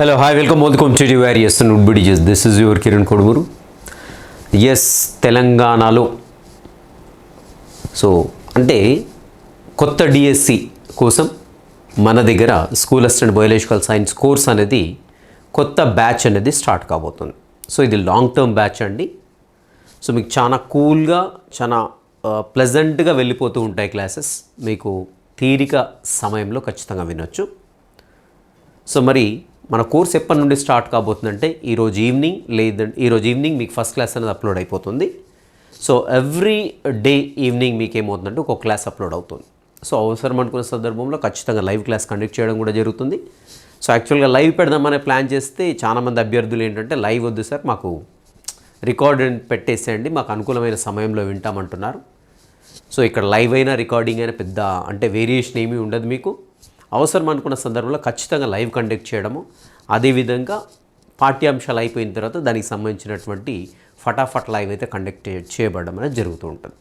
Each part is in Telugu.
Hello hi welcome welcome to S wood బిడిజెస్ this is your Kiran Kodumuru yes తెలంగాణలో సో అంటే కొత్త డిఎస్సి కోసం మన దగ్గర school assistant biological science course అనేది కొత్త బ్యాచ్ అనేది స్టార్ట్ కాబోతుంది. సో ఇది లాంగ్ టర్మ్ బ్యాచ్ అండి. సో మీకు చాలా కూల్గా చాలా ప్లెజెంట్గా వెళ్ళిపోతూ ఉంటాయి క్లాసెస్ మీకు తీరిక సమయంలో ఖచ్చితంగా వినొచ్చు. సో మరి మన కోర్స్ ఎప్పటి నుండి స్టార్ట్ కాబోతుందంటే ఈరోజు ఈవినింగ్ లేదంటే ఈరోజు ఈవినింగ్ మీకు ఫస్ట్ క్లాస్ అనేది అప్లోడ్ అయిపోతుంది. సో ఎవ్రీ డే ఈవినింగ్ మీకు ఏమవుతుందంటే ఒక క్లాస్ అప్లోడ్ అవుతుంది. సో అవసరం అనుకున్న సందర్భంలో ఖచ్చితంగా లైవ్ క్లాస్ కండక్ట్ చేయడం కూడా జరుగుతుంది. సో యాక్చువల్గా లైవ్ పెడదామనే ప్లాన్ చేస్తే చాలామంది అభ్యర్థులు ఏంటంటే లైవ్ వద్దు సార్ మాకు రికార్డ్ పెట్టేసేయండి మాకు అనుకూలమైన సమయంలో వింటామంటున్నారు. సో ఇక్కడ లైవ్ అయినా రికార్డింగ్ అయినా పెద్ద అంటే వేరియేషన్ ఏమీ ఉండదు మీకు. అవసరం అనుకున్న సందర్భంలో ఖచ్చితంగా లైవ్ కండక్ట్ చేయడము అదేవిధంగా పాఠ్యాంశాలు అయిపోయిన తర్వాత దానికి సంబంధించినటువంటి ఫటాఫట్ లైవ్ అయితే కండక్ట్ చేయబడడం అనేది జరుగుతూ ఉంటుంది.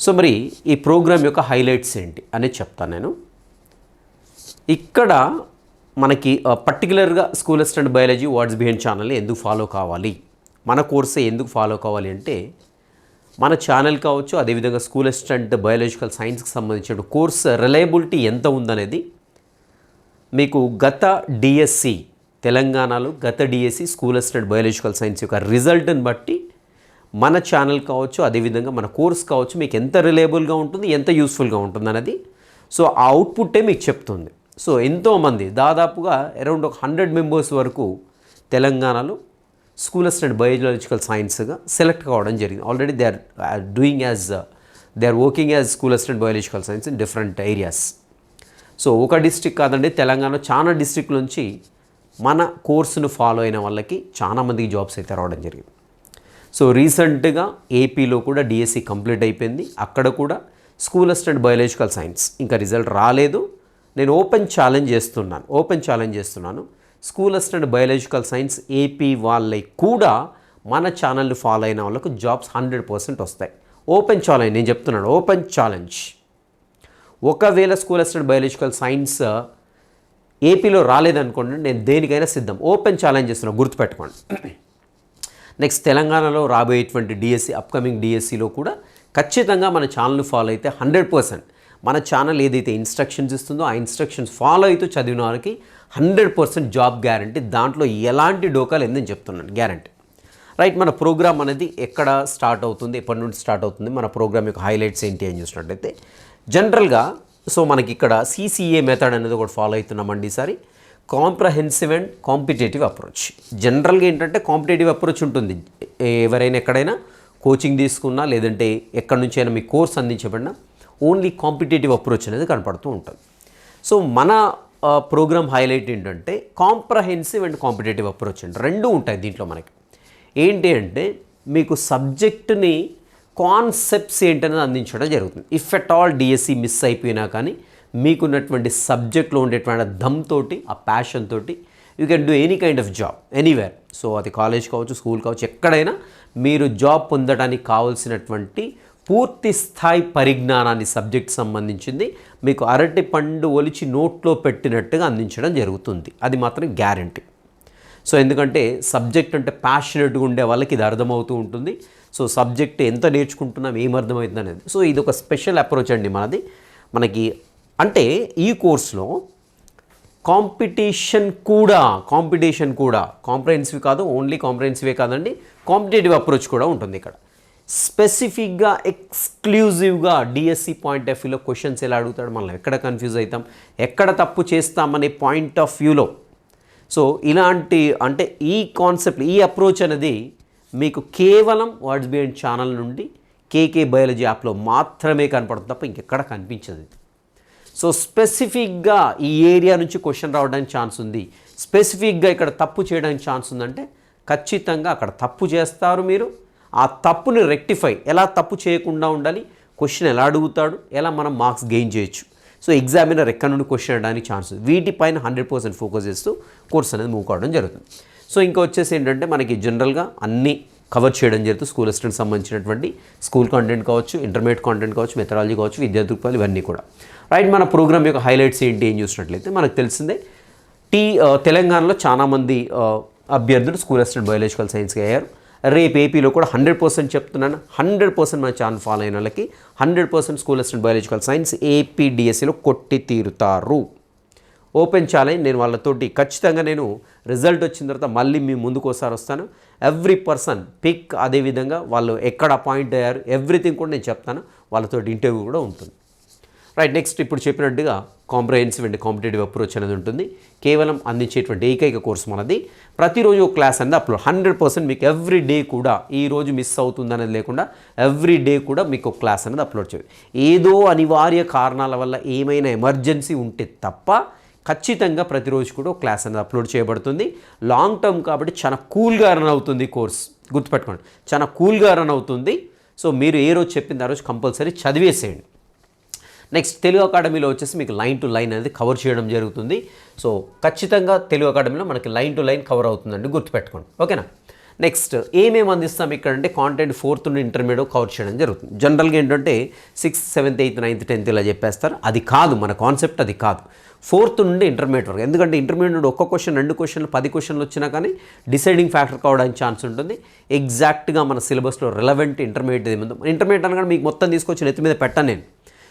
సో మరి ఈ ప్రోగ్రామ్ యొక్క హైలైట్స్ ఏంటి అనేది చెప్తాను నేను. ఇక్కడ మనకి పర్టికులర్గా school assistant biology what's behind ఛానల్ని ఎందుకు ఫాలో కావాలి మన కోర్సే ఎందుకు ఫాలో కావాలి అంటే మన ఛానల్ కావచ్చు అదేవిధంగా స్కూల్ అసిస్టెంట్ బయాలజికల్ సైన్స్కి సంబంధించిన కోర్స్ రిలయబిలిటీ ఎంత ఉందనేది మీకు గత డిఎస్సి తెలంగాణలో గత DSC school assistant biological science యొక్క రిజల్ట్ని బట్టి మన ఛానల్ కావచ్చు అదేవిధంగా మన కోర్స్ కావచ్చు మీకు ఎంత రిలయబుల్గా ఉంటుంది ఎంత యూస్ఫుల్గా ఉంటుంది అనేది. సో ఆ అవుట్పుట్టే మీకు చెప్తుంది. సో ఎంతోమంది దాదాపుగా అరౌండ్ ఒక హండ్రెడ్ మెంబర్స్ వరకు తెలంగాణలో స్కూల్ అసిస్టెంట్ బయోలాజికల్ సైన్స్గా సెలెక్ట్ కావడం జరిగింది. Already they are doing as they are working as school assistant biological science in different areas so ఒక డిస్ట్రిక్ట్ కాదండి తెలంగాణ చాలా డిస్ట్రిక్ట్ నుంచి మన కోర్సును ఫాలో అయిన వాళ్ళకి చాలా మందికి జాబ్స్ అయితే రావడం జరిగింది. సో రీసెంట్గా ఏపీలో కూడా డిఎస్సి కంప్లీట్ అయిపోయింది. అక్కడ కూడా స్కూల్ అసిస్టెంట్ బయోలాజికల్ సైన్స్ ఇంకా రిజల్ట్ రాలేదు. నేను ఓపెన్ ఛాలెంజ్ చేస్తున్నాను ఓపెన్ ఛాలెంజ్ చేస్తున్నాను. School assistant biological science AP వాళ్ళకి కూడా మన ఛానల్ని ఫాలో అయిన వాళ్ళకు జాబ్స్ హండ్రెడ్ పర్సెంట్ వస్తాయి. ఓపెన్ ఛాలెంజ్ నేను చెప్తున్నాను ఓపెన్ ఛాలెంజ్ ఒకవేళ స్కూల్ అసిస్టెంట్ బయాలజికల్ సైన్స్ ఏపీలో రాలేదనుకోండి నేను దేనికైనా సిద్ధం. ఓపెన్ ఛాలెంజ్ చేస్తున్నాను గుర్తుపెట్టుకోండి. నెక్స్ట్ తెలంగాణలో రాబోయేటువంటి డిఎస్సి అప్కమింగ్ డిఎస్సిలో కూడా ఖచ్చితంగా మన ఛానల్ని ఫాలో అయితే హండ్రెడ్ పర్సెంట్ మన ఛానల్ ఏదైతే ఇన్స్ట్రక్షన్స్ ఇస్తుందో ఆ ఇన్స్ట్రక్షన్స్ ఫాలో అవుతూ చదివిన వారికి హండ్రెడ్ పర్సెంట్ జాబ్ గ్యారంటీ. దాంట్లో ఎలాంటి డోకా లేదని చెప్తున్నాను. గ్యారంటీ. రైట్ మన ప్రోగ్రామ్ అనేది ఎక్కడ స్టార్ట్ అవుతుంది ఎప్పటి నుండి స్టార్ట్ అవుతుంది మన ప్రోగ్రామ్ యొక్క హైలైట్స్ ఏంటి అని చూసినట్టయితే జనరల్గా సో మనకి ఇక్కడ సిసిఏ మెథడ్ అనేది ఒకటి ఫాలో అవుతున్నామండి ఈసారి. కాంప్రహెన్సివ్ అండ్ కాంపిటేటివ్ అప్రోచ్ జనరల్గా ఏంటంటే కాంపిటేటివ్ అప్రోచ్ ఉంటుంది. ఎవరైనా ఎక్కడైనా కోచింగ్ తీసుకున్నా లేదంటే ఎక్కడి నుంచి అయినా మీ కోర్స్ అందించబడినా ఓన్లీ కాంపిటేటివ్ అప్రోచ్ అనేది కనపడుతూ ఉంటుంది. సో మన ప్రోగ్రామ్ హైలైట్ ఏంటంటే కాంప్రహెన్సివ్ అండ్ కాంపిటేటివ్ అప్రోచ్ అండి. రెండు ఉంటాయి దీంట్లో మనకి. ఏంటి అంటే మీకు సబ్జెక్ట్ని కాన్సెప్ట్స్ ఏంటనేది అందించడం జరుగుతుంది. If at all DSC miss అయిపోయినా కానీ మీకున్నటువంటి సబ్జెక్ట్లో ఉండేటువంటి దమ్ తోటి ఆ ప్యాషన్ తోటి you can do any kind of job anywhere so అది కాలేజ్ కావచ్చు స్కూల్ కావచ్చు ఎక్కడైనా మీరు జాబ్ పొందడానికి కావాల్సినటువంటి పూర్తి స్థాయి పరిజ్ఞానాన్ని సబ్జెక్ట్ సంబంధించింది మీకు అరటి పండు ఒలిచి నోట్లో పెట్టినట్టుగా అందించడం జరుగుతుంది. అది మాత్రం గ్యారంటీ. సో ఎందుకంటే సబ్జెక్ట్ అంటే ప్యాషనెట్గా ఉండే వాళ్ళకి ఇది అర్థమవుతూ ఉంటుంది. సో సబ్జెక్ట్ ఎంత నేర్చుకుంటున్నాం ఏమర్థమవుతుంది అనేది. సో ఇది ఒక స్పెషల్ అప్రోచ్ అండి మనది. మనకి అంటే ఈ కోర్స్లో కాంపిటీషన్ కూడా కాంపిటీషన్ కూడా కాంప్రహెన్సివ్ కాదు ఓన్లీ కాంప్రహెన్సివే కాదండి కాంపిటేటివ్ అప్రోచ్ కూడా ఉంటుంది ఇక్కడ. స్పెసిఫిక్గా ఎక్స్క్లూజివ్గా డిఎస్సి పాయింట్ ఆఫ్ వ్యూలో క్వశ్చన్స్ ఎలా అడుగుతాడు మనం ఎక్కడ కన్ఫ్యూజ్ అవుతాం ఎక్కడ తప్పు చేస్తామనే పాయింట్ ఆఫ్ వ్యూలో సో ఇలాంటి అంటే ఈ కాన్సెప్ట్ ఈ అప్రోచ్ అనేది మీకు కేవలం వాట్స్ బిహైండ్ ఛానల్ నుండి కేకే బయాలజీ యాప్లో మాత్రమే కనపడుతుంది తప్ప ఇంకెక్కడ కనిపించదు. సో స్పెసిఫిక్గా ఈ ఏరియా నుంచి క్వశ్చన్ రావడానికి ఛాన్స్ ఉంది. స్పెసిఫిక్గా ఇక్కడ తప్పు చేయడానికి ఛాన్స్ ఉందంటే ఖచ్చితంగా అక్కడ తప్పు చేస్తారు మీరు. ఆ తప్పుని రెక్టిఫై ఎలా తప్పు చేయకుండా ఉండాలి? క్వశ్చన్ ఎలా అడుగుతాడు? ఎలా మనం మార్క్స్ గెయిన్ చేయొచ్చు? సో ఎగ్జామినర్ ఎక్కడ నుండి క్వశ్చన్ అడడానికి ఛాన్స్ వీటిపైన హండ్రెడ్ పర్సెంట్ ఫోకస్ చేస్తూ కోర్స్ అనేది మూవ్ కావడం జరుగుతుంది. సో ఇంకా వచ్చేసి ఏంటంటే మనకి జనరల్గా అన్నీ కవర్ చేయడం జరుగుతుంది. స్కూల్ అసిస్టెంట్ సంబంధించినటువంటి స్కూల్ కాంటెంట్ కావచ్చు ఇంటర్మీడియట్ కాంటెంట్ కావచ్చు మెథడాలజీ కావచ్చు విద్యా దృక్పథాలు ఇవన్నీ కూడా. రైట్ మన ప్రోగ్రామ్ యొక్క హైలైట్స్ ఏంటి ఏం చూసినట్లయితే మనకు తెలిసిందే టీ తెలంగాణలో చాలామంది అభ్యర్థులు స్కూల్ అసిస్టెంట్ బయాలజికల్ సైన్స్కి అయ్యారు. రేపు ఏపీలో కూడా హండ్రెడ్ పర్సెంట్ చెప్తున్నాను. హండ్రెడ్ పర్సెంట్ మన ఛానల్ ఫాలో అయిన వాళ్ళకి hundred percent school assistant biological science ఏపీడిఎస్సిలో కొట్టి తీరుతారు. ఓపెన్ ఛాలెంజ్ నేను వాళ్ళతోటి ఖచ్చితంగా నేను రిజల్ట్ వచ్చిన తర్వాత మళ్ళీ మీ ముందుకు ఒకసారి వస్తాను. ఎవ్రీ పర్సన్ పిక్ అదేవిధంగా వాళ్ళు ఎక్కడ అపాయింట్ అయ్యారు ఎవ్రీథింగ్ కూడా నేను చెప్తాను. వాళ్ళతో ఇంటర్వ్యూ కూడా ఉంటుంది. రైట్ నెక్స్ట్ ఇప్పుడు చెప్పినట్టుగా కాంప్రహెన్సివ్ అండ్ కాంపిటేటివ్ అప్రోచ్ అనేది ఉంటుంది. కేవలం అందించేటువంటి ఏకైక కోర్సు మనది. ప్రతిరోజు క్లాస్ అనేది అప్లోడ్ హండ్రెడ్ పర్సెంట్ మీకు ఎవ్రీ డే కూడా ఈ రోజు మిస్ అవుతుంది అనేది లేకుండా ఎవ్రీ డే కూడా మీకు ఒక క్లాస్ అనేది అప్లోడ్ చేయాలి ఏదో అనివార్య కారణాల వల్ల ఏమైనా ఎమర్జెన్సీ ఉంటే తప్ప ఖచ్చితంగా ప్రతిరోజు కూడా క్లాస్ అనేది అప్లోడ్ చేయబడుతుంది. లాంగ్ టర్మ్ కాబట్టి చాలా కూల్గా రన్ అవుతుంది కోర్స్. గుర్తుపెట్టుకోండి. చాలా కూల్గా రన్ అవుతుంది. సో మీరు ఏ రోజు చెప్పింది ఆ రోజు కంపల్సరీ చదివేసేయండి. నెక్స్ట్ తెలుగు అకాడమీలో వచ్చేసి మీకు లైన్ టు లైన్ అనేది కవర్ చేయడం జరుగుతుంది. సో ఖచ్చితంగా తెలుగు అకాడమీలో మనకి లైన్ టు లైన్ కవర్ అవుతుందండి గుర్తుపెట్టుకోండి. ఓకేనా నెక్స్ట్ ఏమేమి అందిస్తాం ఇక్కడ అంటే కాంటెంట్ ఫోర్త్ నుండి ఇంటర్మీడియట్ కవర్ చేయడం జరుగుతుంది. జనరల్గా ఏంటంటే sixth seventh eighth ninth tenth ఇలా చెప్పేస్తారు. అది కాదు మన కాన్సెప్ట్ అది కాదు. ఫోర్త్ నుండి ఇంటర్మీడియట్ వరకు. ఎందుకంటే ఇంటర్మీడియట్ నుండి ఒక్క క్వశ్చన్ రెండు క్వశ్చన్లు పది క్వశ్చన్లు వచ్చినా కానీ డిసైడింగ్ ఫ్యాక్టర్ కావడానికి ఛాన్స్ ఉంటుంది. ఎగ్జాక్ట్గా మన సిలబస్లో రిలవెంట్ ఇంటర్మీడియట్ ఏముందో? ఇంటర్మీడియట్ అనగా మీకు మొత్తం తీసుకొచ్చి నెత్తి మీద పెట్టాను నేను.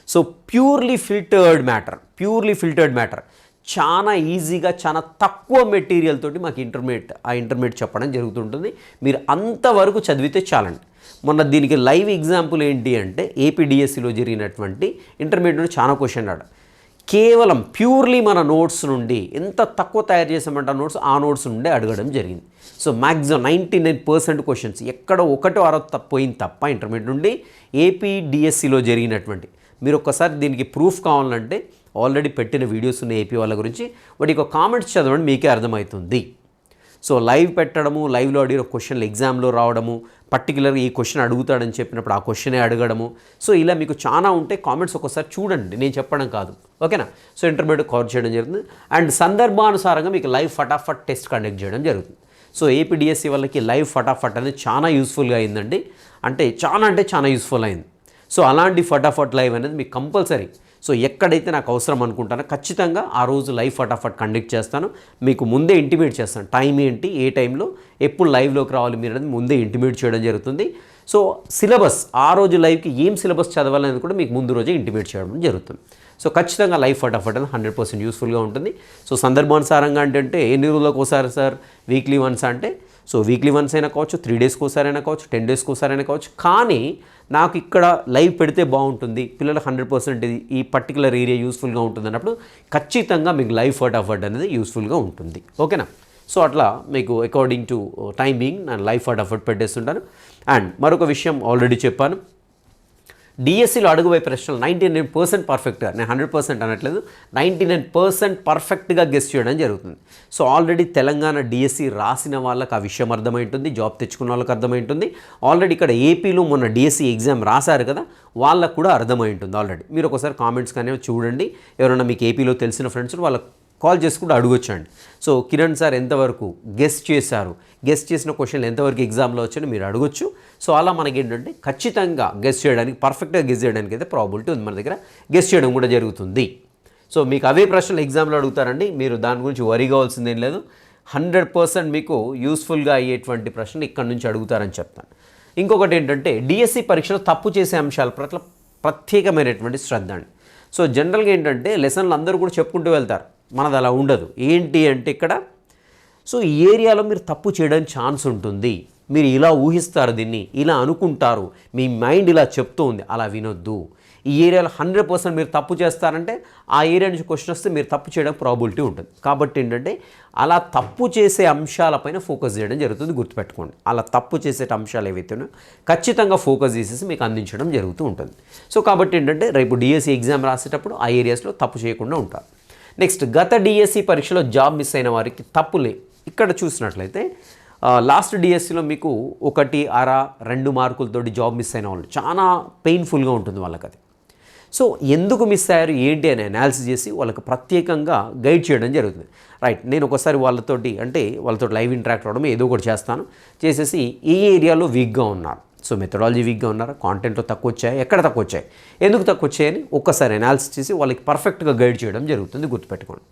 So purely filtered matter purely filtered matter. చాలా ఈజీగా చాలా తక్కువ మెటీరియల్ తోటి మాకు ఇంటర్మీడియట్ ఆ ఇంటర్మీడియట్ చెప్పడం జరుగుతుంటుంది. మీరు అంతవరకు చదివితే చాలండి. మొన్న దీనికి లైవ్ ఎగ్జాంపుల్ ఏంటి అంటే ఏపీడిఎస్సిలో జరిగినటువంటి ఇంటర్మీడియట్ చాలా క్వశ్చన్ ఆడ కేవలం ప్యూర్లీ మన నోట్స్ నుండి ఎంత తక్కువ తయారు చేసామంటే ఆ నోట్స్ ఆ నోట్స్ నుండి అడగడం జరిగింది. So maximum ninety nine percent questions ఎక్కడ ఒకటో అరవై తప్ప పోయింది తప్ప ఇంటర్మీడియట్ నుండి ఏపీడిఎస్సిలో జరిగినటువంటి మీరు ఒక్కసారి దీనికి ప్రూఫ్ కావాలంటే ఆల్రెడీ పెట్టిన వీడియోస్ ఉన్నాయి ఏపీ వాళ్ళ గురించి వాటి ఒక కామెంట్స్ చదవండి మీకే అర్థమవుతుంది. సో లైవ్ పెట్టడము లైవ్లో అడిగిన క్వశ్చన్లు ఎగ్జామ్లో రావడము పర్టికులర్గా ఈ క్వశ్చన్ అడుగుతాడని చెప్పినప్పుడు ఆ క్వశ్చనే అడగడము. సో ఇలా మీకు చాలా ఉంటే కామెంట్స్ ఒకసారి చూడండి నేను చెప్పడం కాదు. ఓకేనా సో ఇంటర్మీడియట్ కవర్ చేయడం జరుగుతుంది. అండ్ సందర్భానుసారంగా మీకు లైవ్ ఫటాఫట్ టెస్ట్ కండక్ట్ చేయడం జరుగుతుంది. సో ఏపీడిఎస్సి వాళ్ళకి లైవ్ ఫటాఫట్ అనేది చాలా యూస్ఫుల్గా అయిందండి. అంటే చాలా అంటే చాలా యూస్ఫుల్ అయింది. సో అలాంటి ఫటాఫట్ లైవ్ అనేది మీకు కంపల్సరీ. సో ఎక్కడైతే నాకు అవసరం అనుకుంటానో ఖచ్చితంగా ఆ రోజు లైవ్ ఫటాఫట్ కండక్ట్ చేస్తాను. మీకు ముందే ఇంటిమేట్ చేస్తాను. టైం ఏంటి? ఏ టైంలో? ఎప్పుడు లైవ్లోకి రావాలి మీరు అనేది ముందే ఇంటిమేట్ చేయడం జరుగుతుంది. సో సిలబస్ ఆ రోజు లైవ్కి ఏం సిలబస్ చదవాలనేది కూడా మీకు ముందు రోజే ఇంటిమేట్ చేయడం జరుగుతుంది. సో ఖచ్చితంగా లైఫ్ ఫటాఫట్ అనేది హండ్రెడ్ పర్సెంట్ యూస్ఫుల్గా ఉంటుంది. సో సందర్భానుసారంగా అంటే ఎన్ని రోజులకు ఒకసారి సార్? వీక్లీ వన్స్ అంటే? సో వీక్లీ వన్స్ అయినా కావచ్చు త్రీ డేస్కి ఒకసారి అయినా కావచ్చు టెన్ డేస్కి ఒకసారి అయినా కావచ్చు. కానీ నాకు ఇక్కడ లైవ్ పెడితే బాగుంటుంది పిల్లలకు హండ్రెడ్ పర్సెంట్ ఇది ఈ పర్టికులర్ ఏరియా యూస్ఫుల్గా ఉంటుంది అన్నప్పుడు ఖచ్చితంగా మీకు లైవ్ ఫటాఫట్ అనేది యూస్ఫుల్గా ఉంటుంది. ఓకేనా? సో అట్లా మీకు అకార్డింగ్ టు టైమింగ్ నేను లైఫ్ లైవ్ ఎఫర్ట్ పెట్టేస్తుంటాను. అండ్ మరొక విషయం ఆల్రెడీ చెప్పాను. డిఎస్సిలో అడుగుపోయే ప్రశ్నలు నైంటీ నైన్ పర్సెంట్ పర్ఫెక్ట్గా నేను హండ్రెడ్ పర్సెంట్ అనట్లేదు. నైంటీ నైన్ పర్సెంట్ పర్ఫెక్ట్గా గెస్ట్ చేయడం జరుగుతుంది. సో ఆల్రెడీ తెలంగాణ డిఎస్సి రాసిన వాళ్ళకి ఆ విషయం అర్థమైంటుంది జాబ్ తెచ్చుకున్న వాళ్ళకి అర్థమైంటుంది. ఆల్రెడీ ఇక్కడ ఏపీలో మొన్న డిఎస్సి ఎగ్జామ్ రాశారు కదా వాళ్ళకు కూడా అర్థమై ఉంటుంది ఆల్రెడీ మీరు ఒకసారి కామెంట్స్ కానీ చూడండి. ఎవరైనా మీకు ఏపీలో తెలిసిన ఫ్రెండ్స్ వాళ్ళకి కాల్ చేసుకుంటూ అడగొచ్చండి. సో కిరణ్ సార్ ఎంతవరకు గెస్ట్ చేశారు? గెస్ట్ చేసిన క్వశ్చన్లు ఎంతవరకు ఎగ్జామ్లో వచ్చాయో మీరు అడగొచ్చు. సో అలా మనకి ఏంటంటే ఖచ్చితంగా గెస్ట్ చేయడానికి పర్ఫెక్ట్గా గెస్ట్ చేయడానికి అయితే ప్రాబిలిటీ ఉంది మన దగ్గర. గెస్ట్ చేయడం కూడా జరుగుతుంది. సో మీకు అవే ప్రశ్నలు ఎగ్జామ్లో అడుగుతారండి. మీరు దాని గురించి వరి కావాల్సిందేం లేదు. హండ్రెడ్ పర్సెంట్ మీకు యూస్ఫుల్గా అయ్యేటువంటి ప్రశ్నలు ఇక్కడ నుంచి అడుగుతారని చెప్తాను. ఇంకొకటి ఏంటంటే డిఎస్సి పరీక్షలో తప్పు చేసే అంశాల పట్ల ప్రత్యేకమైనటువంటి శ్రద్ధ అండి. సో జనరల్గా ఏంటంటే లెసన్లు అందరూ కూడా చెప్పుకుంటూ వెళ్తారు. మనది అలా ఉండదు. ఏంటి అంటే ఇక్కడ సో ఈ ఏరియాలో మీరు తప్పు చేయడానికి ఛాన్స్ ఉంటుంది. మీరు ఇలా ఊహిస్తారు దీన్ని ఇలా అనుకుంటారు. మీ మైండ్ ఇలా చెప్తూ ఉంది అలా వినొద్దు. ఈ ఏరియాలో హండ్రెడ్ పర్సెంట్ మీరు తప్పు చేస్తారంటే ఆ ఏరియా నుంచి క్వశ్చన్ వస్తే మీరు తప్పు చేయడం ప్రాబిలిటీ ఉంటుంది. కాబట్టి ఏంటంటే అలా తప్పు చేసే అంశాలపైన ఫోకస్ చేయడం జరుగుతుంది గుర్తుపెట్టుకోండి. అలా తప్పు చేసే అంశాలు ఏవైతే ఉన్నాయో ఖచ్చితంగా ఫోకస్ చేసేసి మీకు అందించడం జరుగుతూ ఉంటుంది. సో కాబట్టి ఏంటంటే రేపు డిఎస్సి ఎగ్జామ్ రాసేటప్పుడు ఆ ఏరియాస్లో తప్పు చేయకుండా ఉంటారు. నెక్స్ట్ గత డిఎస్సి పరీక్షలో జాబ్ మిస్ అయిన వారికి తప్పులే. ఇక్కడ చూసినట్లయితే లాస్ట్ డిఎస్సిలో మీకు ఒకటి అర రెండు మార్కులతోటి జాబ్ మిస్ అయిన వాళ్ళు చాలా పెయిన్ఫుల్గా ఉంటుంది వాళ్ళకి అది సో ఎందుకు మిస్ అయ్యారు ఏంటి అని అనాలిసిస్ చేసి వాళ్ళకి ప్రత్యేకంగా గైడ్ చేయడం జరుగుతుంది. రైట్ నేను ఒకసారి వాళ్ళతోటి అంటే వాళ్ళతో లైవ్ ఇంటరాక్ట్ అవ్వడం ఏదో ఒకటి చేస్తాను. చేసేసి ఏ ఏరియాలో వీక్గా ఉన్నారు. సో మెథడాలజీ వీక్గా ఉన్నారా? కాంటెంట్లో తక్కువ వచ్చాయి ఎక్కడ తక్కువ వచ్చాయి ఎందుకు తక్కువ వచ్చాయని ఒక్కసారి అనాలిసిస్ చేసి వాళ్ళకి పర్ఫెక్ట్గా గైడ్ చేయడం జరుగుతుంది. గుర్తుపెట్టుకోండి.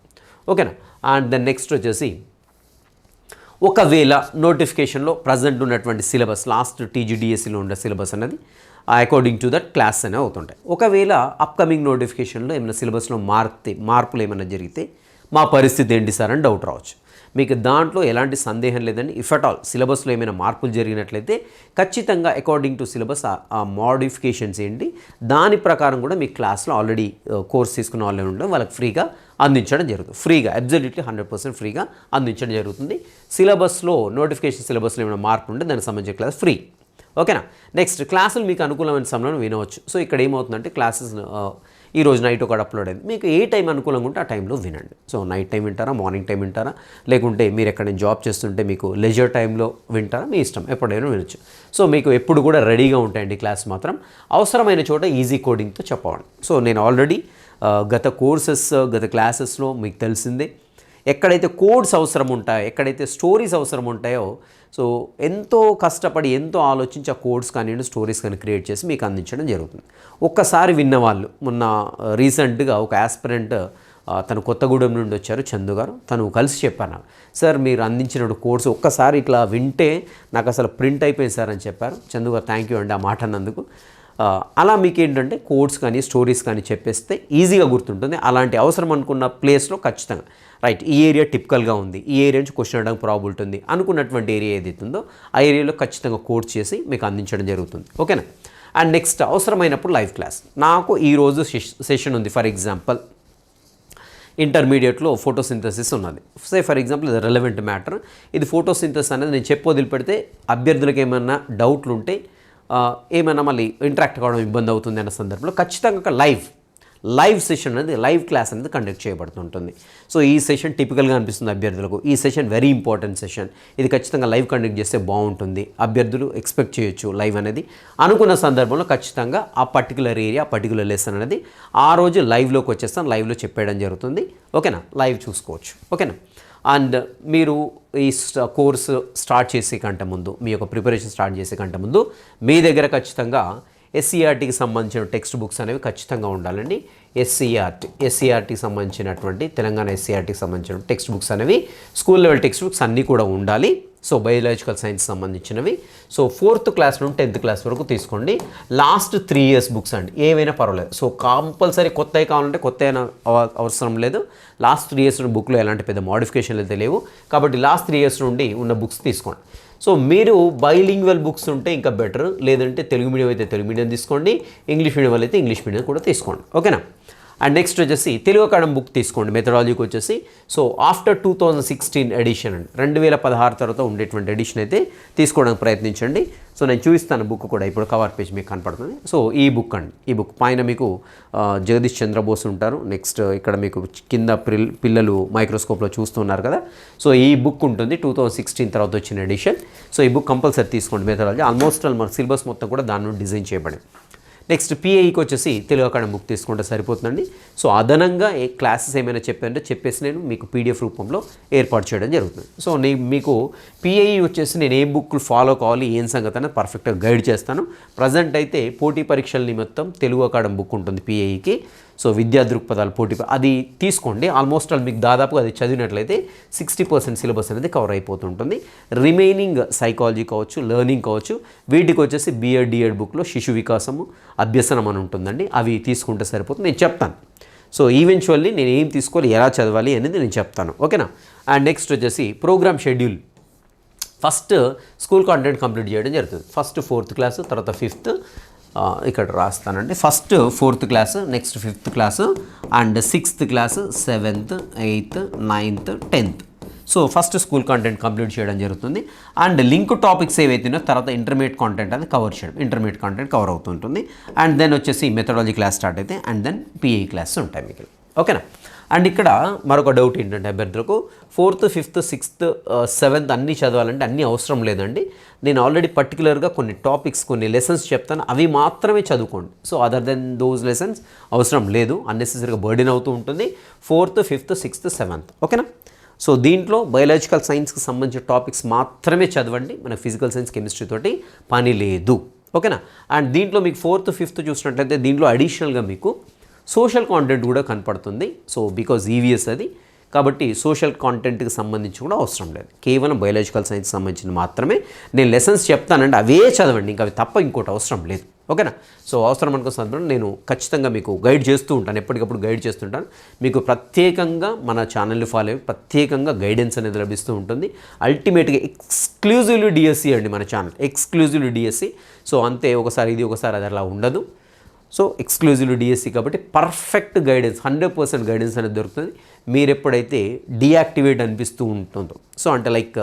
ఓకేనా? అండ్ దెన్ నెక్స్ట్ వచ్చేసి ఒకవేళ నోటిఫికేషన్లో ప్రజెంట్ ఉన్నటువంటి సిలబస్ లాస్ట్ టీజీడిఎస్సీలో ఉన్న సిలబస్ అనేది అకార్డింగ్ టు దట్ క్లాస్ అనే అవుతుంటాయి. ఒకవేళ అప్కమింగ్ నోటిఫికేషన్లో ఏమైనా సిలబస్లో మార్తే మార్పులు ఏమైనా జరిగితే మా పరిస్థితి ఏంటి సార్ అని డౌట్ రావచ్చు. మీకు దాంట్లో ఎలాంటి సందేహం లేదండి. ఇఫ్ అట్ ఆల్ సిలబస్లో ఏమైనా మార్పులు జరిగినట్లయితే ఖచ్చితంగా అకార్డింగ్ టు సిలబస్ ఆ మోడిఫికేషన్స్ ఏంటి దాని ప్రకారం కూడా మీ క్లాస్లో ఆల్రెడీ కోర్స్ తీసుకున్న వాళ్ళు ఉండడం వాళ్ళకి ఫ్రీగా అందించడం జరుగుతుంది. ఫ్రీగా అబ్జల్యూట్లీ హండ్రెడ్ పర్సెంట్ ఫ్రీగా అందించడం జరుగుతుంది. సిలబస్లో నోటిఫికేషన్ సిలబస్లో ఏమైనా మార్పు ఉంటే దానికి సంబంధించిన క్లాస్ ఫ్రీ ఓకేనా నెక్స్ట్ క్లాసులు మీకు అనుకూలమైన సమయంలో వినవచ్చు. సో ఇక్కడ ఏమవుతుందంటే క్లాసెస్ ఈరోజు నైట్ ఒకటి అప్లోడ్ అయింది. మీకు ఏ టైం అనుకూలంగా ఉంటే ఆ టైంలో వినండి. సో నైట్ టైం వింటారా మార్నింగ్ టైం వింటారా? లేకుంటే మీరు ఎక్కడైనా జాబ్ చేస్తుంటే మీకు లెజర్ టైంలో వింటారా? మీ ఇష్టం. ఎప్పుడైనా వినొచ్చు. సో మీకు ఎప్పుడు కూడా రెడీగా ఉంటాయండి క్లాస్ మాత్రం. అవసరమైన చోట ఈజీ కోడింగ్తో చెప్పవండి. సో నేను ఆల్రెడీ గత కోర్సెస్ గత క్లాసెస్లో మీకు తెలిసిందే. ఎక్కడైతే కోడ్స్ అవసరం ఉంటాయో ఎక్కడైతే స్టోరీస్ అవసరం ఉంటాయో సో ఎంతో కష్టపడి ఎంతో ఆలోచించి ఆ కోడ్స్ కానివ్వండి స్టోరీస్ కానీ క్రియేట్ చేసి మీకు అందించడం జరుగుతుంది. ఒక్కసారి విన్నవాళ్ళు మొన్న రీసెంట్గా ఒక ఆస్పిరెంట్ తను కొత్తగూడెం నుండి వచ్చారు చందు గారు. తను కలిసి చెప్పాను సార్ మీరు అందించిన కోర్సు ఒక్కసారి ఇట్లా వింటే నాకు అసలు ప్రింట్ అయిపోయింది సార్ అని చెప్పారు. చందు గారు థ్యాంక్ యూ అండి ఆ మాట అన్నందుకు. అలా మీకు ఏంటంటే కోడ్స్ కానీ స్టోరీస్ కానీ చెప్పేస్తే ఈజీగా గుర్తుంటుంది. అలాంటి అవసరం అనుకున్న ప్లేస్లో ఖచ్చితంగా. రైట్ ఈ ఏరియా టిపికల్గా ఉంది. ఈ ఏరియా నుంచి క్వశ్చన్ అడగడానికి ప్రాబిలిటీ ఉంది అనుకున్నటువంటి ఏరియా ఏదైతే ఉందో ఆ ఏరియాలో ఖచ్చితంగా కోడ్స్ చేసి మీకు అందించడం జరుగుతుంది. ఓకేనా? అండ్ నెక్స్ట్ అవసరమైనప్పుడు లైవ్ క్లాస్. నాకు ఈరోజు సెషన్ ఉంది. ఫర్ ఎగ్జాంపుల్ ఇంటర్మీడియట్లో ఫోటోసింథసిస్ ఉన్నది. సే ఫర్ ఎగ్జాంపుల్ ఇది రెలవెంట్ మ్యాటర్ ఇది ఫోటోసింథసిస్ అనేది నేను చెప్పి వదిలిపెడితే అభ్యర్థులకు ఏమైనా డౌట్లు ఉంటే ఏమైనా మళ్ళీ ఇంటరాక్ట్ కావడం ఇబ్బంది అవుతుంది అన్న సందర్భంలో ఖచ్చితంగా ఒక లైవ్ లైవ్ సెషన్ అనేది లైవ్ క్లాస్ అనేది కండక్ట్ చేయబడుతుంటుంది. సో ఈ సెషన్ టిపికల్గా అనిపిస్తుంది అభ్యర్థులకు. ఈ సెషన్ వెరీ ఇంపార్టెంట్ సెషన్ ఇది ఖచ్చితంగా లైవ్ కండక్ట్ చేస్తే బాగుంటుంది. అభ్యర్థులు ఎక్స్పెక్ట్ చేయొచ్చు లైవ్ అనేది. అనుకున్న సందర్భంలో ఖచ్చితంగా ఆ పర్టికులర్ ఏరియా పర్టికులర్ లెసన్ అనేది ఆ రోజు లైవ్లోకి వచ్చేస్తాను లైవ్లో చెప్పేయడం జరుగుతుంది. ఓకేనా? లైవ్ చూసుకోవచ్చు. ఓకేనా? అండ్ మీరు ఈ కోర్సు స్టార్ట్ చేసే కంటే ముందు మీ యొక్క ప్రిపరేషన్ స్టార్ట్ చేసే కంటే ముందు మీ దగ్గర ఖచ్చితంగా ఎస్సీఆర్టీకి సంబంధించిన టెక్స్ట్ బుక్స్ అనేవి ఖచ్చితంగా ఉండాలండి. ఎస్సీఆర్టీ ఎస్సీఆర్టీకి సంబంధించినటువంటి తెలంగాణ ఎస్సీఆర్టీకి సంబంధించిన టెక్స్ట్ బుక్స్ అనేవి స్కూల్ లెవెల్ టెక్స్ట్ బుక్స్ అన్నీ కూడా ఉండాలి. సో బయోలాజికల్ సైన్స్ సంబంధించినవి. సో ఫోర్త్ క్లాస్ నుండి టెన్త్ క్లాస్ వరకు తీసుకోండి. లాస్ట్ త్రీ ఇయర్స్ బుక్స్ అండి. ఏవైనా పర్వాలేదు. సో కంపల్సరీ కొత్తవి కావాలంటే కొత్త అయినా అవ- అవసరం లేదు. లాస్ట్ త్రీ ఇయర్స్ బుక్లో ఎలాంటి పెద్ద మోడిఫికేషన్లు అయితే లేవు. కాబట్టి లాస్ట్ త్రీ ఇయర్స్ నుండి ఉన్న బుక్స్ తీసుకోండి. సో మీరు బైలింగ్వల్ బుక్స్ ఉంటే ఇంకా బెటర్ లేదంటే తెలుగు మీడియం అయితే తెలుగు మీడియం తీసుకోండి. ఇంగ్లీష్ మీడియం అయితే ఇంగ్లీష్ మీడియం కూడా తీసుకోండి. ఓకేనా అండ్ నెక్స్ట్ వచ్చేసి తెలుగు అకాడం బుక్ తీసుకోండి మెథడాలజీకి వచ్చేసి. So after two thousand sixteen edition అండి రెండు వేల పదహారు తర్వాత ఉండేటువంటి ఎడిషన్ అయితే తీసుకోవడానికి ప్రయత్నించండి. సో నేను చూపిస్తాను బుక్ కూడా ఇప్పుడు కవర్ పేజ్ మీకు కనపడుతుంది. సో ఈ బుక్ అండి ఈ బుక్ పైన మీకు జగదీష్ చంద్రబోస్ ఉంటారు. నెక్స్ట్ ఇక్కడ మీకు కింద పిల్- పిల్లలు మైక్రోస్కోప్లో చూస్తున్నారు కదా. సో ఈ బుక్ ఉంటుంది టూ థౌజండ్ సిక్స్టీన్ తర్వాత వచ్చిన ఎడిషన్ సో ఈ బుక్ కంపల్సరీ తీసుకోండి మెథడాలజీ ఆల్మోస్ట్ ఆల్ మన సిలబస్ మొత్తం కూడా దాని నుండి డిజైన్ చేయబడింది. నెక్స్ట్ పిఐకి వచ్చేసి తెలుగు అకాడమీ బుక్ తీసుకుంటే సరిపోతుందండి. సో అదనంగా ఏ క్లాసెస్ ఏమైనా చెప్పారంటే చెప్పేసి నేను మీకు పీడిఎఫ్ రూపంలో ఏర్పాటు చేయడం జరుగుతుంది. సో నేను మీకు పిఐ వచ్చేసి నేను ఏ బుక్లు ఫాలో కావాలి ఏం సంగతి అనేది పర్ఫెక్ట్గా గైడ్ చేస్తాను. ప్రజెంట్ అయితే పోటీ పరీక్షల నిమిత్తం తెలుగు అకాడమీ బుక్ ఉంటుంది పిఐకి సో విద్యా దృక్పథాలు పోటీ అది తీసుకోండి. ఆల్మోస్ట్ ఆల్ మీకు దాదాపు అది చదివినట్లయితే సిక్స్టీ పర్సెంట్ సిలబస్ అనేది కవర్ అయిపోతుంటుంది. రిమైనింగ్ సైకాలజీ కావచ్చు లెర్నింగ్ కావచ్చు వీటికి వచ్చేసి బిఎడ్ డిఎడ్ బుక్లో శిశు వికాసము అభ్యసనం అని ఉంటుందండి. అవి తీసుకుంటే సరిపోతుంది. నేను చెప్తాను. సో ఈవెన్చువల్లీ నేను ఏం తీసుకోవాలి ఎలా చదవాలి అనేది నేను చెప్తాను. ఓకేనా అండ్ నెక్స్ట్ వచ్చేసి programme schedule first school content complete చేయడం జరుగుతుంది. ఫస్ట్ ఫోర్త్ క్లాస్ తర్వాత ఫిఫ్త్ ఇక్కడ రాస్తానండి. First fourth class next fifth class and sixth class seventh eighth ninth tenth so first school content complete చేయడం జరుగుతుంది. అండ్ లింక్ టాపిక్స్ ఏవైతున్నాయో తర్వాత ఇంటర్మీడియట్ కంటెంట్ అది కవర్ చేయడం ఇంటర్మీడియట్ కంటెంట్ కవర్ అవుతుంటుంది. అండ్ దెన్ వచ్చేసి మెథడాలజీ క్లాస్ స్టార్ట్ అయితే అండ్ దెన్ పిఐ క్లాస్ ఉంటాయి మీకు. ఓకేనా అండ్ ఇక్కడ మరొక డౌట్ ఏంటంటే అభ్యర్థులకు ఫోర్త్ ఫిఫ్త్ సిక్స్త్ సెవెంత్ అన్నీ చదవాలంటే అన్నీ అవసరం లేదండి. నేను ఆల్రెడీ పర్టికులర్గా కొన్ని టాపిక్స్ కొన్ని లెసన్స్ చెప్తాను. అవి మాత్రమే చదువుకోండి. So other than those lessons అవసరం లేదు. అన్నెసెసరీగా బర్డెన్ అవుతూ ఉంటుంది. ఫోర్త్ ఫిఫ్త్ సిక్స్త్ సెవెంత్ ఓకేనా సో దీంట్లో బయోలాజికల్ సైన్స్కి సంబంధించిన టాపిక్స్ మాత్రమే చదవండి. మన ఫిజికల్ సైన్స్ కెమిస్ట్రీ తోటి పని లేదు. ఓకేనా అండ్ దీంట్లో మీకు ఫోర్త్ ఫిఫ్త్ చూసినట్లయితే దీంట్లో అడిషనల్గా మీకు సోషల్ కాంటెంట్ కూడా కనపడుతుంది. సో బికాజ్ ఈవీఎస్ అది. కాబట్టి సోషల్ కాంటెంట్కి సంబంధించి కూడా అవసరం లేదు. కేవలం బయాలజికల్ సైన్స్ సంబంధించిన మాత్రమే. నేను లెసన్స్ చెప్తానండి అవే చదవండి. ఇంకా అవి తప్ప ఇంకోటి అవసరం లేదు. ఓకేనా? సో అవసరం అనుకున్న సందర్భంలో నేను ఖచ్చితంగా మీకు గైడ్ చేస్తూ ఉంటాను. ఎప్పటికప్పుడు గైడ్ చేస్తుంటాను మీకు ప్రత్యేకంగా మన ఛానల్ని ఫాలో అయ్యి ప్రత్యేకంగా గైడెన్స్ అనేది లభిస్తూ ఉంటుంది. అల్టిమేట్గా ఎక్స్క్లూజివ్లీ డిఎస్సి అండి మన ఛానల్. ఎక్స్క్లూజివ్లీ డిఎస్సి సో అంతే. ఒకసారి ఇది ఒకసారి అది అలా ఉండదు. సో ఎక్స్క్లూజివ్లీ డిఎస్సి కాబట్టి perfect guidance hundred percent guidance అనేది దొరుకుతుంది. మీరు ఎప్పుడైతే డియాక్టివేట్ అనిపిస్తూ ఉంటుందో సో అంటే లైక్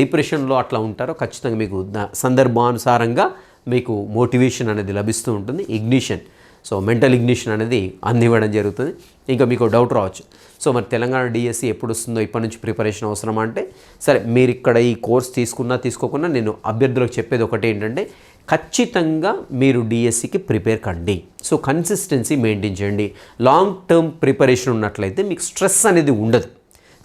డిప్రెషన్లో అట్లా ఉంటారో ఖచ్చితంగా మీకు సందర్భానుసారంగా మీకు మోటివేషన్ అనేది లభిస్తూ ఉంటుంది. ఇగ్నిషన్ సో మెంటల్ ఇగ్నిషన్ అనేది అందివ్వడం జరుగుతుంది. ఇంకా మీకు డౌట్ రావచ్చు. సో మరి తెలంగాణ డిఎస్సి ఎప్పుడు వస్తుందో ఇప్పటి నుంచి ప్రిపరేషన్ అవసరమా అంటే సరే మీరు ఇక్కడ ఈ కోర్స్ తీసుకున్నా తీసుకోకున్నా నేను అభ్యర్థులకు చెప్పేది ఒకటి ఏంటంటే ఖచ్చితంగా మీరు డిఎస్సికి ప్రిపేర్ కండి. సో కన్సిస్టెన్సీ మెయింటైన్ చేయండి. లాంగ్ టర్మ్ ప్రిపరేషన్ ఉన్నట్లయితే మీకు స్ట్రెస్ అనేది ఉండదు.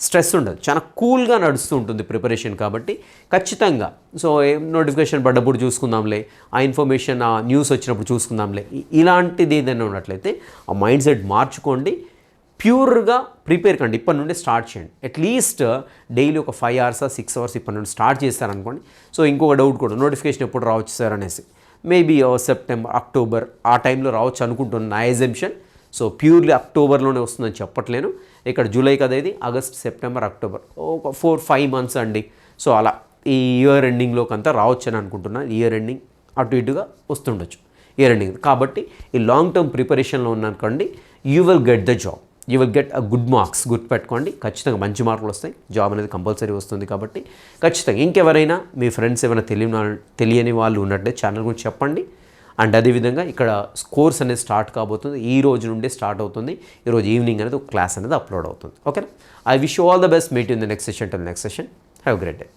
స్ట్రెస్ ఉండదు. చాలా కూల్గా నడుస్తూ ఉంటుంది ప్రిపరేషన్ కాబట్టి ఖచ్చితంగా. సో ఏం నోటిఫికేషన్ పడ్డప్పుడు చూసుకుందాంలే ఆ ఇన్ఫర్మేషన్ ఆ న్యూస్ వచ్చినప్పుడు చూసుకుందాంలే. ఇలాంటిది ఏదైనా ఉన్నట్లయితే ఆ మైండ్ సెట్ మార్చుకోండి. ప్యూర్గా ప్రిపేర్ కండి. ఇప్పటి నుండి స్టార్ట్ చేయండి. అట్లీస్ట్ uh, డైలీ ఒక ఫైవ్ అవర్స్ సిక్స్ అవర్స్ ఇప్పటి నుండి స్టార్ట్ చేస్తారనుకోండి. సో ఇంకొక డౌట్ కూడా నోటిఫికేషన్ ఎప్పుడు రావచ్చు సార్ అనేసి. మేబీ సెప్టెంబర్ అక్టోబర్ ఆ టైంలో రావచ్చు అనుకుంటున్న నా ఎగ్జంప్షన్ సో ప్యూర్లీ అక్టోబర్లోనే వస్తుందని చెప్పట్లేను. ఇక్కడ జూలై కదా ఇది ఆగస్ట్ సెప్టెంబర్ అక్టోబర్ ఒక ఫోర్ ఫైవ్ మంత్స్ అండి. సో అలా ఈ ఇయర్ ఎండింగ్లోకి అంతా రావచ్చు అని అనుకుంటున్నాను ఇయర్ ఎండింగ్ అటు ఇటుగా వస్తుండొచ్చు. ఇయర్ ఎండింగ్ కాబట్టి ఈ లాంగ్ టర్మ్ ప్రిపరేషన్లో ఉన్నానుకోండి you will get the job you will get a good marks గుర్తుపెట్టుకోండి ఖచ్చితంగా మంచి మార్కులు వస్తాయి. జాబ్ అనేది కంపల్సరీ వస్తుంది కాబట్టి ఖచ్చితంగా ఇంకెవరైనా మీ ఫ్రెండ్స్ ఏమైనా తెలియని తెలియని వాళ్ళు ఉన్నట్టే ఛానల్ గురించి చెప్పండి. అండ్ అదేవిధంగా ఇక్కడ కోర్స్ అనేది స్టార్ట్ కాబోతుంది. ఈ రోజు నుండే స్టార్ట్ అవుతుంది. ఈరోజు ఈవినింగ్ అనేది ఒక క్లాస్ అనేది అప్లోడ్ అవుతుంది. ఓకేనా I wish all the best meet in the next session to next session have great day